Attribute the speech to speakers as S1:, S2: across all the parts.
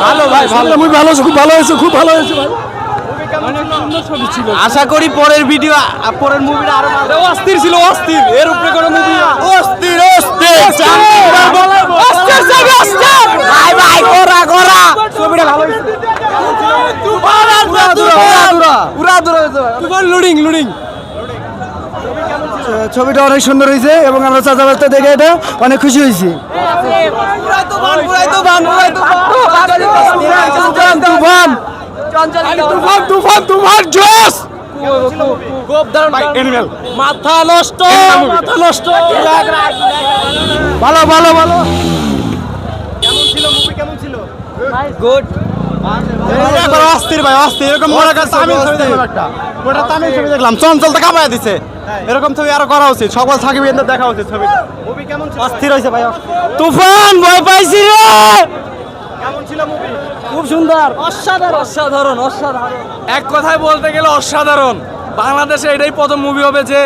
S1: ভালো ভাই ভালো।
S2: খুব ভালো হয়েছে খুব ভালো হয়েছে ভাই।
S1: আশা করি পরের ভিডিও পরের মুভিটা আরও ভালো।
S2: অস্থির ছিল অস্থির। এর উপরে কোনো মুভি
S1: অস্থির অস্থির। অস্থির। ছবি অস্থির ভাই ভাই গোরা গোরা
S2: ছবিটা ভালো
S3: ছবিটা অনেক সুন্দর হয়েছে এবং আমরা চাচাবাস্তা দেখে এটা অনেক খুশি হয়েছি
S1: পুরাই তো বান পুরাই তো বান পুরাই তো বান
S3: তুফান
S2: তুফান এনিমেল
S1: মাথা নষ্ট মাথা নষ্ট।
S3: ভালো ভালো ভালো।
S1: গুড
S2: অস্থির ভাই অস্থির। এরকম আমি ছবি দেখলাম একটা। ওটা তামিল ছবি দেখলাম। চঞ্চল তো কামায় দিছে। এরকম ছবি আরও করা উচিত। সকল সাকিব দেখা উচিত ছবি। মুভি কেমন অস্থির হয়েছে ভাই।
S1: তুফান ভয় পাইছি রে!
S2: কেমন ছিল মুভি
S1: খুব সুন্দর অসাধারণ অসাধারণ অসাধারণ
S2: এক কথায় বলতে গেলে অসাধারণ বাংলাদেশে এটাই প্রথম মুভি হবে যে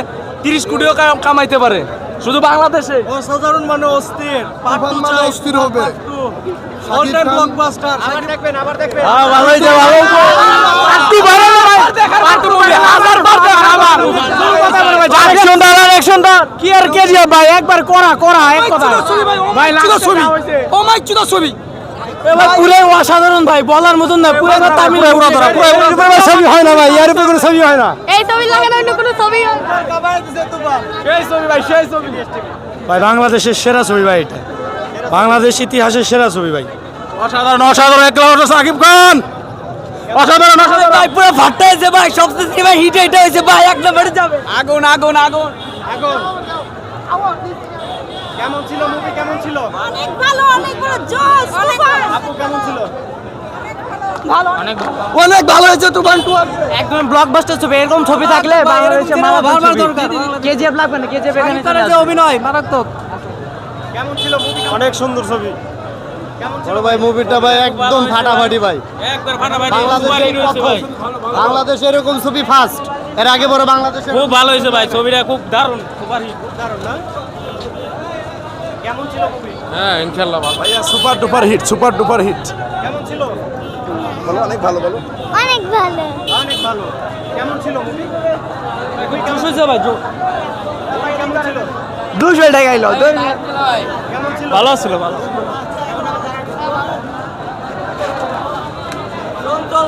S2: তিরিশ কোটিও কামাইতে পারে শুধু বাংলাদেশে
S1: অসাধারণ মানে অস্থির
S3: মানে অস্থির হবে
S1: অল টাইম ব্লকবাস্টার
S2: আবার দেখবেন আবার দেখবেন
S1: ভালো হয়েছে ভালো হয়েছে
S2: ভালো ভাই পার্টি মুভি হাজার বার দেখা আবার
S1: অ্যাকশন দার অ্যাকশন দার কি আর ভাই একবার করা করা এক কথা
S2: ভাই লাস্ট ছবি ও মাই চুদা ছবি
S1: অসাধারণ ভাই বলার মতন না পুরো তামিল পুরো ধরা পুরো
S3: ছবি হয় না ভাই এর উপরে কোনো ছবি হয় না।
S4: এই ছবি লাগে না অন্য কোনো ছবি
S2: সেই ছবি ভাই সেই ছবি।
S3: ভাই বাংলাদেশের সেরা ছবি ভাই এটা। বাংলাদেশ ইতিহাসের সেরা ছবি ভাই।
S2: অসাধারণ অসাধারণ এক নম্বর সাকিব খান! অসাধারণ অসাধারণ।
S1: ভাই পুরো ফাটতে হয়েছে ভাই সবচেয়ে সিনেমা হিট এটা হয়েছে ভাই এক নম্বরে যাবে। আগুন। আগুন আগুন।
S2: কেমন ছিল মুভি কেমন ছিল?
S4: অনেক ভালো অনেক বড় জোস অনেক
S2: আপু কেমন ছিল?
S4: ভালো।
S1: অনেক ভালো। হয়েছে তুফান টু একদম ব্লকবাস্টার ছবি এরকম ছবি থাকলে বাংলাদেশে বারবার দরকার কেজিএফ লাগবে না কেজিএফ এখানে যে অভিনয় মারাত্মক।
S2: কেমন ছিল মুভি
S3: অনেক সুন্দর ছবি। বড় ভাই মুভিটা ভাই একদম ফাটাফাটি ভাই।
S2: একবার ফাটাফাটি
S3: বাংলাদেশ এরকম ছবি ফার্স্ট এর আগে বড় বাংলাদেশে
S5: খুব ভালো হয়েছে ভাই ছবিটা খুব দারুণ সুপার হিট
S2: দারুণ না? কেমন ছিল মুভি
S5: হ্যাঁ ইনশাল্লাহ ভালো।
S3: ভাইয়া super duper hit super duper hit
S2: কেমন ছিল?
S3: অনেক ভালো বলো।
S4: অনেক ভালো।
S2: অনেক ভালো। কেমন ছিল মুভি
S1: ভাই
S2: কেমন ছিল?
S1: দুশো টাকা এলো
S2: কেমন ছিল?
S5: ভালো ছিল ভালো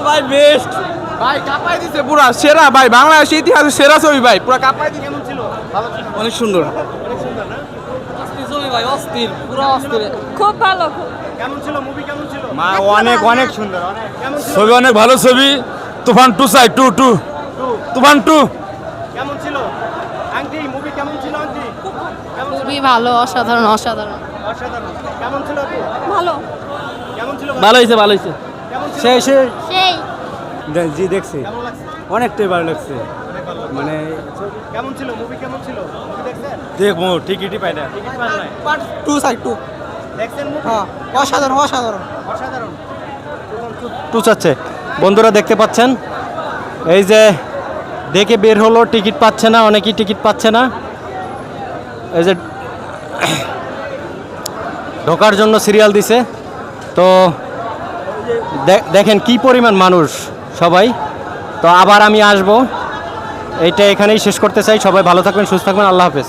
S1: ভাই বেস্ট
S2: ভাই কাপাই দিছে পুরা সেরা ভাই বাংলাদেশ ইতিহাসে সেরা ছবি ভাই পুরা কাপাই দিছে। কেমন ছিল?
S1: অনেক সুন্দর।
S5: ভাই অস্থির পুরো অস্থির।
S4: খুব ভালো
S2: কেমন ছিল মুভি কেমন ছিল?
S3: মা অনেক অনেক সুন্দর
S2: কেমন ছিল?
S3: ছবি অনেক ভালো ছবি। তুফান টু সাই টু টু তুফান টু
S2: কেমন ছিল? আংটি মুভি কেমন ছিল
S4: খুবই ভালো অসাধারণ অসাধারণ।
S2: অসাধারণ। কেমন ছিল
S4: ভালো।
S2: কেমন ছিল?
S5: ভালো হয়েছে ভালো হয়েছে।
S3: সেই সেই।
S4: সেই।
S3: জি দেখছি। অনেকটাই ভালো লাগছে। মানে
S2: কেমন ছিল? মুভি কেমন ছিল? মুভি দেখছেন?
S3: দেখব টিকিটই পাই না।
S1: Part two side two.
S2: দেখছেন মুভি
S1: হ্যাঁ অসাধারণ অসাধারণ।
S2: অসাধারণ।
S3: টু চাচ্ছে। বন্ধুরা দেখতে পাচ্ছেন? এই যে দেখে বের হলো টিকিট পাচ্ছে না অনেকেই টিকিট পাচ্ছে না। এই যে ঢোকার জন্য সিরিয়াল দিছে। তো দেখেন কি পরিমাণ মানুষ সবাই। তো আবার আমি আসব। এইটা এখানেই শেষ করতে চাই। সবাই ভালো থাকবেন সুস্থ থাকবেন। আল্লাহ হাফেজ।